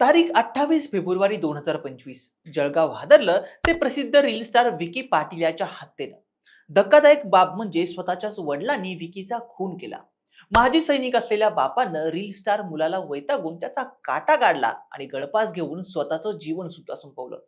तारीख अठ्ठावीस फेब्रुवारी दोन हजार पंचवीस. जळगाव हादरलं ते प्रसिद्ध रील स्टार विकी पाटील याच्या हत्येनं. धक्कादायक बाब म्हणजे स्वतःच्याच वडिलांनी विकीचा खून केला. माजी सैनिक असलेल्या बापानं रील स्टार मुलाला वैतागून त्याचा काटा काढला आणि गळपास घेऊन स्वतःचं जीवन सुद्धा संपवलं.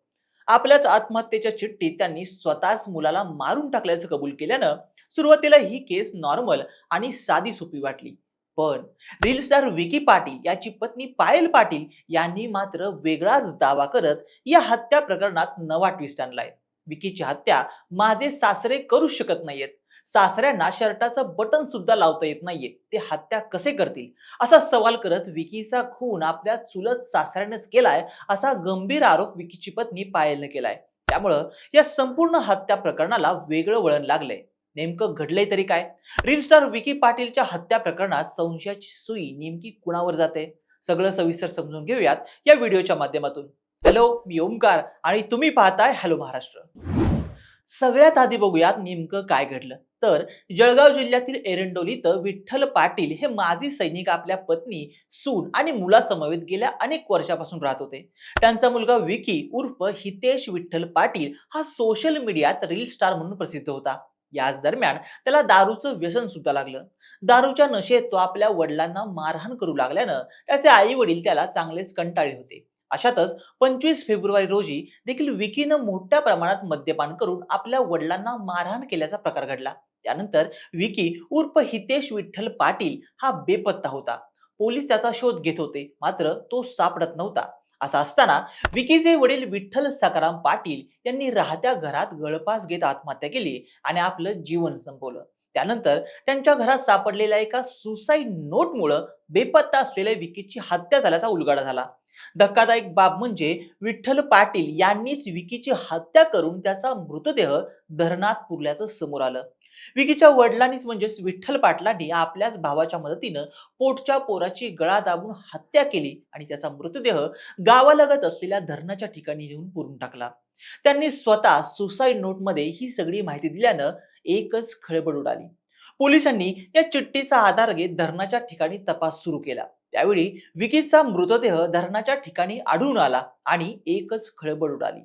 आपल्याच आत्महत्येच्या चिठ्ठीत त्यांनी स्वतःच मुलाला मारून टाकल्याचं कबूल केल्यानं सुरुवातीला ही केस नॉर्मल आणि साधी सोपी वाटली. पण रील स्टार विकी पाटील याची पत्नी पायल पाटील यांनी मात्र वेगळाच दावा करत या हत्या प्रकरणात नवा ट्विस्ट आणलाय. विकीची हत्या माझे सासरे करू शकत नाहीयेत. सासऱ्यांना शर्टाचं बटन सुद्धा लावता येत नाहीये. ते हत्या कसे करतील? असा सवाल करत विकीचा खून आपल्या चुलत सासऱ्यानेच केलाय असा गंभीर आरोप विकीची पत्नी पायलने केलाय. त्यामुळं या संपूर्ण हत्या प्रकरणाला वेगळं वळण लागलंय. नेमकं घडलंय तरी काय? रील स्टार विकी पाटीलच्या हत्या प्रकरणात संशयाची सुई नेमकी कुणावर जाते? सगळं सविस्तर समजून घेऊयात या व्हिडिओच्या माध्यमातून. हॅलो मी ओमकार आणि तुम्ही पाहताय हॅलो महाराष्ट्र. सगळ्यात आधी बघूयात नेमकं काय घडलं. तर जळगाव जिल्ह्यातील एरंडोलीत विठ्ठल पाटील हे माजी सैनिक आपल्या पत्नी सून आणि मुलासमवेत गेल्या अनेक वर्षापासून राहत होते. त्यांचा मुलगा विकी उर्फ हितेश विठ्ठल पाटील हा सोशल मीडियात रील स्टार म्हणून प्रसिद्ध होता. याच दरम्यान त्याला दारूचं व्यसन सुद्धा लागलं. दारूच्या नशेत तो आपल्या वडिलांना मारहाण करू लागल्यानं त्याचे आई वडील त्याला चांगलेच कंटाळले होते. अशातच पंचवीस फेब्रुवारी रोजी देखील विकीनं मोठ्या प्रमाणात मद्यपान करून आपल्या वडिलांना मारहाण केल्याचा प्रकार घडला. त्यानंतर विकी उर्फ हितेश विठ्ठल पाटील हा बेपत्ता होता. पोलीस त्याचा शोध घेत होते. मात्र तो सापडत नव्हता. असं असताना विकीचे वडील विठ्ठल सकाराम पाटील यांनी राहत्या घरात गळपास घेत आत्महत्या केली आणि आपलं जीवन संपवलं. त्यानंतर त्यांच्या घरात सापडलेल्या एका सुसाईड नोटमुळं बेपत्ता असलेल्या विकीची हत्या झाल्याचा उलगडा झाला. धक्कादायक बाब म्हणजे विठ्ठल पाटील यांनीच विकीची हत्या करून त्याचा मृतदेह धरणात पुरल्याचं समोर आलं. विकीच्या वडिलांनीच म्हणजेच विठ्ठल पाटलांनी आपल्याच भावाच्या मदतीनं पोटच्या पोराची गळा दाबून हत्या केली आणि त्याचा मृतदेह गावालगत असलेल्या धरणाच्या ठिकाणी नेऊन पुरून टाकला. त्यांनी स्वतः सुसाईड नोटमध्ये ही सगळी माहिती दिल्यानं एकच खळबळ उडाली. पोलिसांनी या चिठ्ठीचा आधार घेत धरणाच्या ठिकाणी तपास सुरू केला. त्यावेळी विकीचा मृतदेह धरणाच्या ठिकाणी आढळून आला आणि एकच खळबळ उडाली.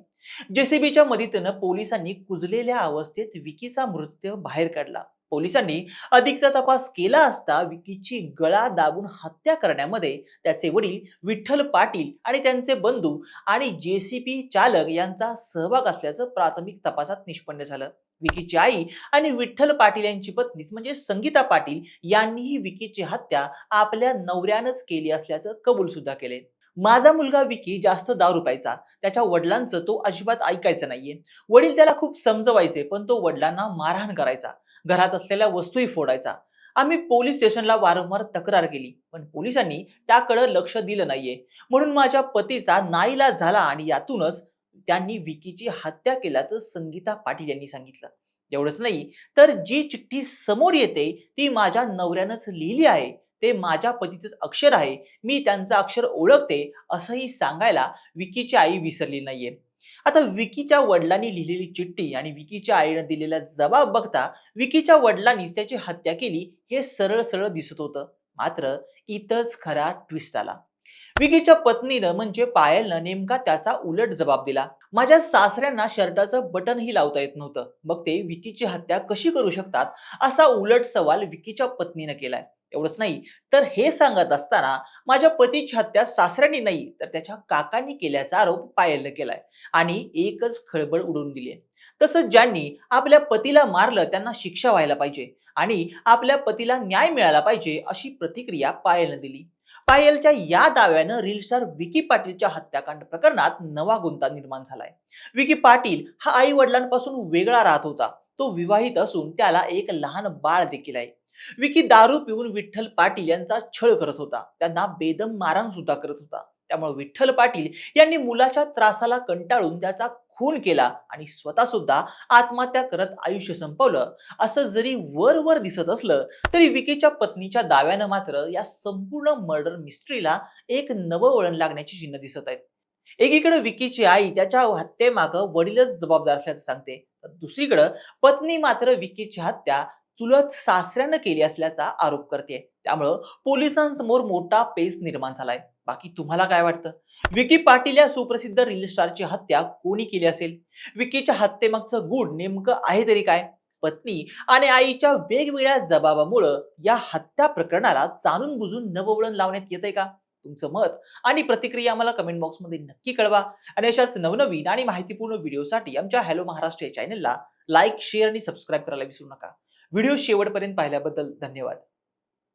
जेसीबीच्या मदतीनं पोलिसांनी कुजलेल्या अवस्थेत विकीचा मृतदेह बाहेर काढला. पोलिसांनी अधिकचा तपास केला असता विकीची गळा दाबून हत्या करण्यामध्ये त्याचे वडील विठ्ठल पाटील आणि त्यांचे बंधू आणि जेसीबी चालक यांचा सहभाग असल्याचं प्राथमिक तपासात निष्पन्न झालं. विकीची आई आणि विठ्ठल पाटील यांची पत्नीच म्हणजे संगीता पाटील यांनीही विकीची हत्या आपल्या नवऱ्यानंच केली असल्याचं कबूल सुद्धा केले. माझा मुलगा विकी जास्त दारू प्यायचा. त्याच्या वडिलांचं तो अजिबात ऐकायचं नाहीये. वडील त्याला खूप समजवायचे पण तो वडिलांना मारहाण करायचा. घरात असलेल्या वस्तूही फोडायचा. आम्ही पोलीस स्टेशनला वारंवार तक्रार केली पण पोलिसांनी त्याकडे लक्ष दिलं नाहीये. म्हणून माझ्या पतीचा नाईलाज झाला आणि यातूनच त्यांनी विकीची हत्या केल्याचं संगीता पाटील यांनी सांगितलं. एवढंच नाही तर जी चिठ्ठी समोर येते ती माझ्या नवऱ्यानंच लिहिली आहे. ते माझ्या पतीचंच अक्षर आहे. मी त्यांचं अक्षर ओळखते असंही सांगायला विकीची आई विसरली नाहीये. आता विकीच्या वडिलांनी लिहिलेली चिठ्ठी आणि विकीच्या आईनं दिलेला जबाब बघता विकीच्या वडिलांनीच त्याची हत्या केली हे सरळ सरळ दिसत होतं. मात्र इथंच खरा ट्विस्ट आला. विकीच्या पत्नीनं म्हणजे पायलनं नेमका त्याचा उलट जबाब दिला. माझ्या सासऱ्यांना शर्टाचं बटनही लावता येत नव्हतं. मग ते विकीची हत्या कशी करू शकतात असा उलट सवाल विकीच्या पत्नीनं केलाय. एवढंच नाही तर हे सांगत असताना माझ्या पतीची हत्या सासऱ्यांनी नाही तर त्याच्या काकांनी केल्याचा आरोप पायलनं केलाय. आणि एकच खळबळ उडवून दिली तसंच ज्यांनी आपल्या पतीला मारलं त्यांना शिक्षा व्हायला पाहिजे आणि आपल्या पतीला न्याय मिळाला पाहिजे अशी प्रतिक्रिया पायलनं दिली. पायलच्या या दाव्यानं रीलस्टार विकी पाटीलच्या हत्याकांड प्रकरणात नवा गुंता निर्माण झालाय. विकी पाटील हा आई वडिलांपासून वेगळा राहत होता. तो विवाहित असून त्याला एक लहान बाळ देखील आहे. विकी दारू पिऊन विठ्ठल पाटील यांचा छळ करत होता. त्यांना बेदम मारण सुद्धा करत होता. त्यामुळे विठ्ठल पाटील यांनी मुलाच्या त्रासाला कंटाळून त्याचा खून केला आणि स्वतः सुद्धा आत्महत्या करत आयुष्य संपवलं. असं जरी वर वर दिसत असलं तरी विकीच्या पत्नीच्या दाव्यानं मात्र या संपूर्ण मर्डर मिस्ट्रीला एक नवं वळण लागण्याची चिन्ह दिसत आहेत. एकीकडे विकीची आई त्याच्या हत्येमागं वडीलच जबाबदार असल्याचं सांगते तर दुसरीकडं पत्नी मात्र विकीची हत्या चुलत सासऱ्यानं केली असल्याचा आरोप करते. त्यामुळं पोलिसांसमोर मोठा पेच निर्माण झालाय. बाकी तुम्हाला काय वाटतं? विकी पाटील या सुप्रसिद्ध रील स्टारची हत्या कोणी केली असेल? विकीच्या हत्येमागचं गुड नेमकं आहे तरी काय? पत्नी आणि आईच्या वेगवेगळ्या जबाबामुळं या हत्या प्रकरणाला जाणून बुजून नववळण लावण्यात येतंय का? तुमचं मत आणि प्रतिक्रिया आम्हाला कमेंट बॉक्समध्ये नक्की कळवा. आणि अशाच नवनवीन आणि माहितीपूर्ण व्हिडिओसाठी आमच्या हॅलो महाराष्ट्र या चॅनलला लाईक शेअर आणि सबस्क्राईब करायला विसरू नका. व्हिडिओ शेवटपर्यंत पाहिल्याबद्दल धन्यवाद.